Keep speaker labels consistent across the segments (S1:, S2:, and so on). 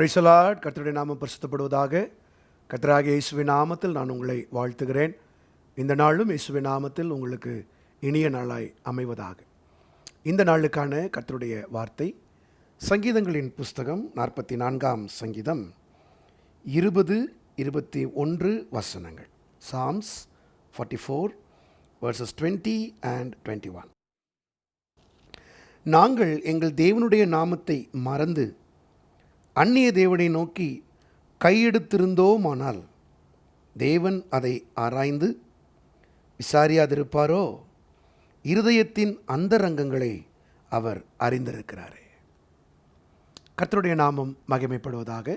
S1: பிரைசலாட் கர்த்தருடைய நாமம் பரிசுத்தப்படுவதாக. கர்த்தராகிய இயேசுவின் நாமத்தில் நான் உங்களை வாழ்த்துகிறேன். இந்த நாளும் இயேசுவின் நாமத்தில் உங்களுக்கு இனிய நாளாய் அமைவதாக. இந்த நாளுக்கான கர்த்தருடைய வார்த்தை சங்கீதங்களின் புஸ்தகம் நாற்பத்தி நான்காம் சங்கீதம் இருபது இருபத்தி ஒன்று வசனங்கள். Psalms forty four verses twenty and twenty one நாங்கள் எங்கள் தேவனுடைய நாமத்தை மறந்து அந்நிய தேவனை நோக்கி கையெடுத்திருந்தோமானால் தேவன் அதை ஆராய்ந்து விசாரியாதிருப்பாரோ? இருதயத்தின் அந்தரங்கங்களை அவர் அறிந்திருக்கிறாரே. கர்த்தருடைய நாமம் மகிமைப்படுவதாக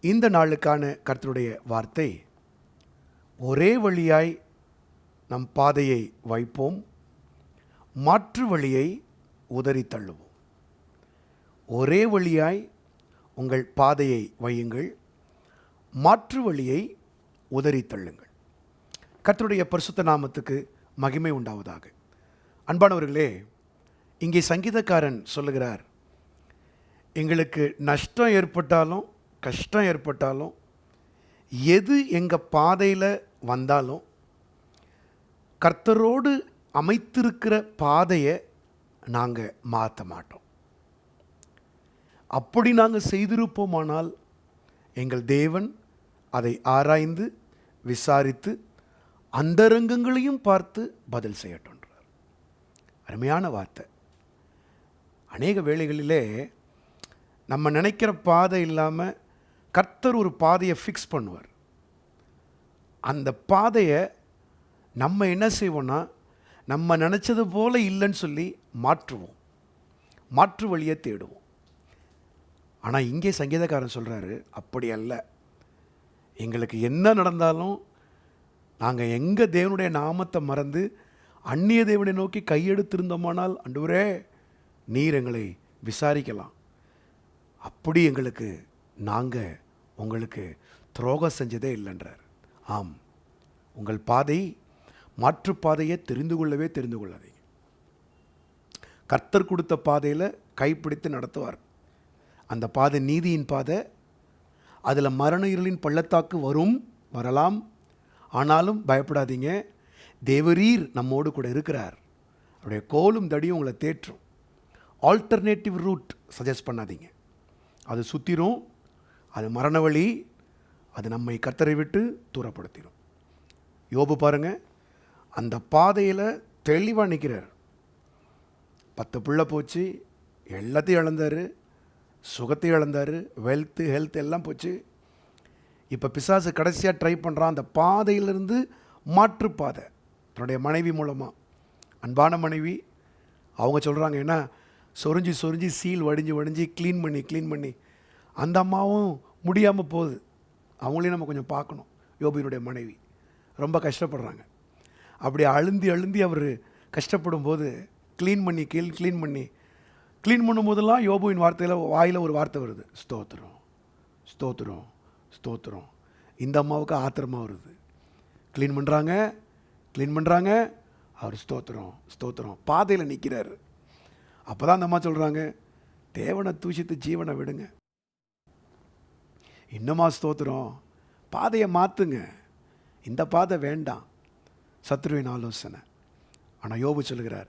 S1: இந்த நாளுக்கான கர்த்தருடைய வார்த்தை. ஒரே வழியாய் நம் பாதையை வைப்போம் மாற்று வழியை உதறி தள்ளுவோம். ஒரே வழியாய் உங்கள் பாதையை வையுங்கள். மாற்று வழியை உதறி தள்ளுங்கள். கர்த்தருடைய பரிசுத்த நாமத்துக்கு மகிமை உண்டாவதாக. அன்பானவர்களே இங்கே சங்கீதக்காரன் சொல்லுகிறார் எங்களுக்கு நஷ்டம் ஏற்பட்டாலும் கஷ்டம் ஏற்பட்டாலும் எது எங்கள் பாதையில் வந்தாலும் கர்த்தரோடு அமைத்திருக்கிற பாதையை நாங்கள் மாற்ற மாட்டோம். அப்படி நாங்கள் செய்திருப்போமானால் எங்கள் தேவன் அதை ஆராய்ந்து விசாரித்து அந்தரங்கங்களையும் பார்த்து பதில் செய்யட்டும்ன்றார். அருமையான வார்த்தை. அநேக வேளைகளிலே நம்ம நினைக்கிற பாதை இல்லாமல் கர்த்தர் ஒரு பாதையை ஃபிக்ஸ் பண்ணுவார். அந்த பாதையை நம்ம என்ன செய்வோன்னா நம்ம நினச்சது போல் இல்லைன்னு சொல்லி மாற்றுவோம். மாற்று வழியை தேடுவோம். ஆனால் இங்கே சங்கீதக்காரன் சொல்கிறாரு அப்படி அல்ல. எங்களுக்கு என்ன நடந்தாலும் நாங்கள் எங்கள் தேவனுடைய நாமத்தை மறந்து அந்நிய தேவனை நோக்கி கையெடுத்திருந்தோமானால் அன்றுவரே நீர் எங்களை விசாரிக்கலாம். அப்படி எங்களுக்கு நாங்கள் உங்களுக்கு துரோகம் செஞ்சதே இல்லைன்றார். ஆம். உங்கள் பாதை மாற்றுப்பாதையை தெரிந்து கொள்ளவே தெரிந்து கொள்ளாதீங்க. கர்த்தர் கொடுத்த பாதையில் கைப்பிடித்து நடத்துவார். அந்த பாதை நீதியின் பாதை. அதில் மரண இருளின் பள்ளத்தாக்கு வரும் வரலாம். ஆனாலும் பயப்படாதீங்க. தேவரீர் நம்மோடு கூட இருக்கிறார். அவருடைய கோலும் தடியும் உங்களை தேற்றும். ஆல்டர்னேட்டிவ் ரூட் சஜஸ்ட் பண்ணாதீங்க. அது சுற்றிரும் அது மரண வழி அது நம்மை கத்தரை விட்டு தூரப்படுத்திடும் யோபு பாருங்க அந்த பாதையில் தெளிவாக நிற்கிறார் பத்து பிள்ளை போச்சு எல்லாத்தையும் இழந்தார். சுகத்தை இழந்தார் வெல்த்து ஹெல்த் எல்லாம் போச்சு. இப்போ பிசாசு கடைசியாக ட்ரை பண்ணுறான் அந்த பாதையிலிருந்து மாற்றுப்பாதை தன்னுடைய மனைவி மூலமாக அன்பான மனைவி அவங்க சொல்கிறாங்க ஏன்னா சொரிஞ்சு சொரிஞ்சு சீல் வடிஞ்சு வடிஞ்சு க்ளீன் பண்ணி க்ளீன் பண்ணி. அந்த அம்மாவும் முடியாமல் போகுது. அவங்களையும் நம்ம கொஞ்சம் பார்க்கணும். யோபியினுடைய மனைவி. ரொம்ப கஷ்டப்படுறாங்க. அப்படி அழுந்தி அழுந்தி அவர் கஷ்டப்படும் போது க்ளீன் பண்ணி கீழ் க்ளீன் பண்ணி க்ளீன் பண்ணும்போதெல்லாம் யோபுவின் வார்த்தையில் வாயில் ஒரு வார்த்தை வருது. ஸ்தோத்திரம் ஸ்தோத்திரம் ஸ்தோத்திரம். இந்த அம்மாவுக்கு ஆத்திரமாக வருது. க்ளீன் பண்ணுறாங்க க்ளீன் பண்ணுறாங்க அவர் ஸ்தோத்திரம் ஸ்தோத்திரம். பாதையில் நிற்கிறாரு அப்போ தான் அந்த அம்மா சொல்கிறாங்க தேவனை தூஷித்து ஜீவனை விடுங்க. இன்னுமா ஸ்தோத்திரம்? பாதையை மாற்றுங்க இந்த பாதை வேண்டாம். சத்ருவின் ஆலோசனை. ஆனால் யோபு சொல்கிறார்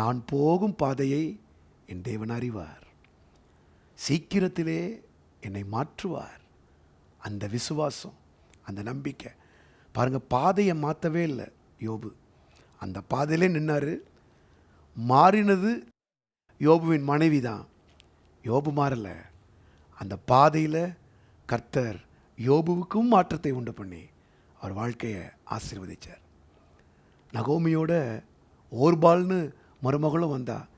S1: நான் போகும் பாதையை என் தேவன் அறிவார். சீக்கிரத்திலே என்னை மாற்றுவார். அந்த விசுவாசம் அந்த நம்பிக்கை. பாருங்கள் பாதையை மாற்றவே இல்லை யோபு. அந்த பாதையிலே நின்னார். மாறினது யோபுவின் மனைவி தான் யோபு மாறலை. அந்த பாதையில் கர்த்தர் யோபுவுக்கும் மாற்றத்தை உண்டு பண்ணி அவர் வாழ்க்கையை ஆசீர்வதிச்சார். நகோமியோட ஓர்பால்னு மருமகளும் வந்தா.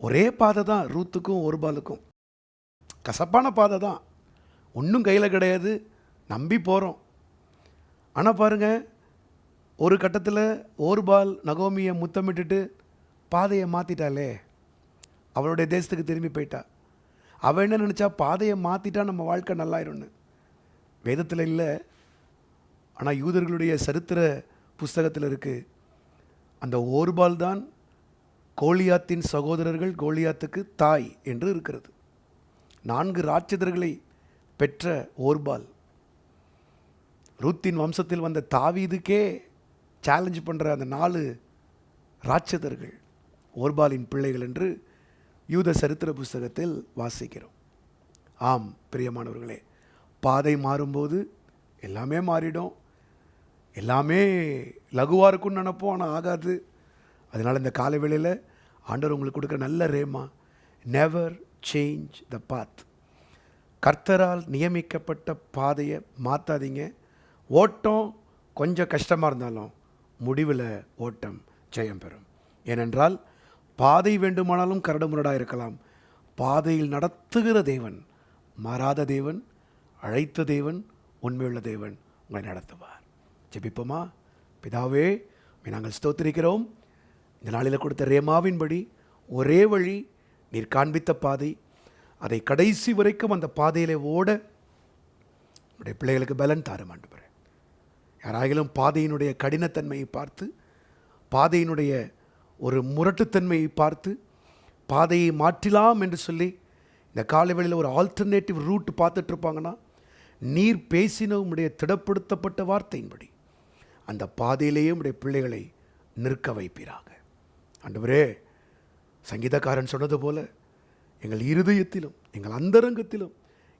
S1: ஒரே பாதை தான் ரூத்துக்கும் ஒரு பாலுக்கும் கசப்பான பாதை தான். ஒன்றும் கையில் கிடையாது. நம்பி போகிறோம் ஆனால் பாருங்கள் ஒரு கட்டத்தில் ஓர்பால் நகோமியை முத்தமிட்டுட்டு பாதையை மாற்றிட்டாளே அவளுடைய தேசத்துக்கு திரும்பி போயிட்டா. அவள் என்ன நினச்சா பாதையை மாற்றிட்டா நம்ம வாழ்க்கை நல்லாயிரும்னு. வேதத்தில் இல்லை. ஆனால் யூதர்களுடைய சரித்திர புஸ்தகத்தில் இருக்குது அந்த ஓர்பால் தான் கோலியாத்தின் சகோதரர்கள் கோலியாத்துக்கு தாய் என்று இருக்கிறது. நான்கு ராட்சதர்களை பெற்ற ஓர்பால். ரூத்தின் வம்சத்தில் வந்த தாவீதுக்கே சேலஞ்ச் பண்ணுற அந்த நாலு ராட்சதர்கள் ஓர்பாலின் பிள்ளைகள் என்று யூத சரித்திர புஸ்தகத்தில் வாசிக்கிறோம். ஆம் பிரியமானவர்களே பாதை மாறும்போது எல்லாமே மாறிடும். எல்லாமே லகுவாக இருக்கும்னு நினைப்போம் ஆனால் ஆகாது. அதனால் இந்த காலை வேளையில் ஆண்டவர் உங்களுக்கு கொடுக்குற நல்ல rhema never change the path கர்த்தரால் நியமிக்கப்பட்ட பாதையை மாற்றாதீங்க ஓட்டம் கொஞ்சம் கஷ்டமாக இருந்தாலும் முடிவில் ஓட்டம் ஜெயம் பெறும். ஏனென்றால் பாதை வேண்டுமானாலும் கரடுமுரடாக இருக்கலாம். பாதையில் நடத்துகிற தேவன் மாறாத தேவன் அழைத்த தேவன் உண்மையுள்ள தேவன் உங்களை நடத்துவார். ஜெபிப்போமா? பிதாவே நாங்கள் ஸ்தோத்திரிக்கிறோம். இந்த நாளில் கொடுத்த ரேமாவின்படி ஒரே வழி நீர் காண்பித்த பாதை. அதை கடைசி வரைக்கும் அந்த பாதையிலே ஓட உடைய பிள்ளைகளுக்கு பலன் தாரும் யாராயிலும் யாராகிலும் பாதையினுடைய கடினத்தன்மையை பார்த்து பாதையினுடைய ஒரு முரட்டுத்தன்மையை பார்த்து பாதையை மாற்றிலாம் என்று சொல்லி இந்த காலைவெளியில் ஒரு ஆல்டர்னேட்டிவ் ரூட் பார்த்துட்ருப்பாங்கன்னா நீர் பேசின உம்முடைய திடப்படுத்தப்பட்ட வார்த்தையின்படி அந்த பாதையிலேயே உடைய பிள்ளைகளை நிற்க வைப்பீராக. ஆண்டவரே சங்கீதக்காரன் சொன்னது போல எங்கள் இருதயத்திலும் எங்கள் அந்தரங்கத்திலும்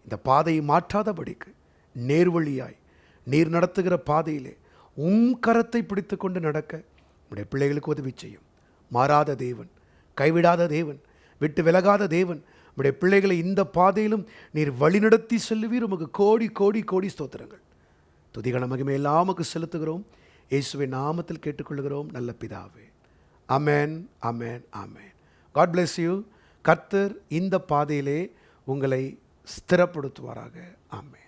S1: இந்த பாதையை மாற்றாதபடிக்கு நேர்வழியாய் நீர் நடத்துகிற பாதையிலே உம் கரத்தை பிடித்து கொண்டு நடக்க உடைய பிள்ளைகளுக்கு உதவி செய்யும். மாறாத தேவன் கைவிடாத தேவன் விட்டு விலகாத தேவன் உடைய பிள்ளைகளை இந்த பாதையிலும் நீர் வழிநடத்தி செல்லுவீர். உமக்கு கோடி கோடி கோடி ஸ்தோத்திரங்கள். துதிகள மகிமை எல்லாமுக்கு செலுத்துகிறோம். இயேசுவை நாமத்தில் கேட்டுக்கொள்கிறோம். நல்ல பிதாவே. Amen amen amen God bless you கர்த்தர் இந்த பாதையிலே உங்களை ஸ்திரப்படுத்துவாராக. ஆமென்